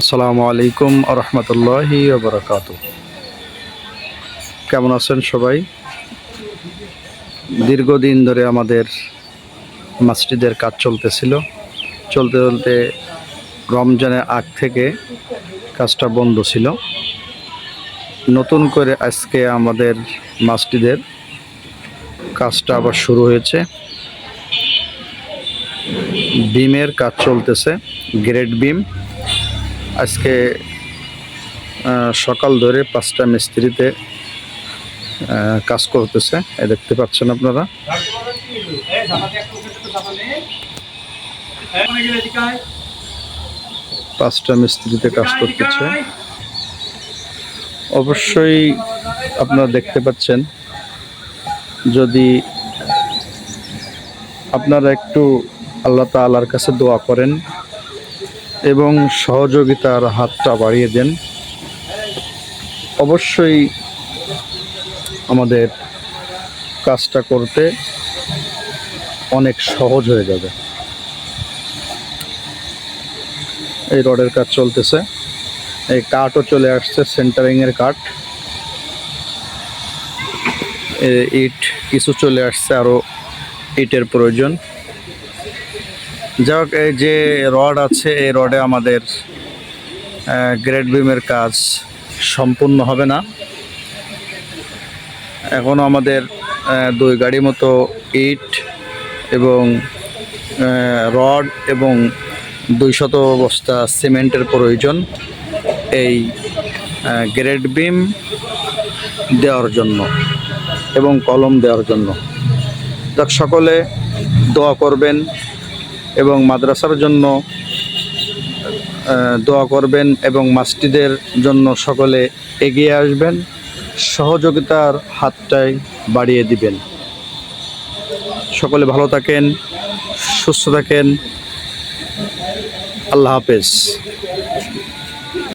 আসসালামু আলাইকুম রহমতুল্লাহি বরকাত। কেমন আছেন সবাই? দীর্ঘদিন ধরে আমাদের মসজিদের কাজ চলতেছিল। চলতে চলতে রমজানের আগ থেকে কাজটা বন্ধ ছিল। নতুন করে আজকে আমাদের মসজিদের কাজটা আবার শুরু হয়েছে। বিমের কাজ চলতেছে, গ্রেড বিম আজকে সকাল ধরে পাঁচটা মিস্ত্রিতে কাজ করতেছে। এ দেখতে পাচ্ছেন আপনারা। পাঁচটা মিস্ত্রিতে কাজ করতেছে। অবশ্যই আপনারা দেখতে পাচ্ছেন। যদি আপনারা একটু আল্লাহ তাআলার কাছে দোয়া করেন এবং সহযোগিতার হাতটা বাড়িয়ে দেন। অবশ্যই আমাদের কাজটা করতে অনেক সহজ হয়ে যাবে। এই রডের কাজ চলতেছে। এই কাঠও চলে আসছে, সেন্টারিংয়ের কাঠ। ইট কিছু চলে আসছে আরও ইটের প্রয়োজন। যাই হোক, এই যে রড আছে, এই রডে আমাদের গ্রেড বিমের কাজ সম্পূর্ণ হবে না। এখনও আমাদের দুই গাড়ি মতো ইট এবং রড এবং দুইশত বস্তা সিমেন্টের প্রয়োজন এই গ্রেড বিম দেওয়ার জন্য এবং কলম দেওয়ার জন্য। যাক, সকলে দোয়া করবেন। এবং মাদ্রাসার জন্য দোয়া করবেন এবং মাস্টিদের জন্য সকলে এগিয়ে আসবেন। সহযোগিতার হাতটাই বাড়িয়ে দিবেন। সকলে ভালো থাকেন, সুস্থ থাকেন। আল্লাহ হাফেজ।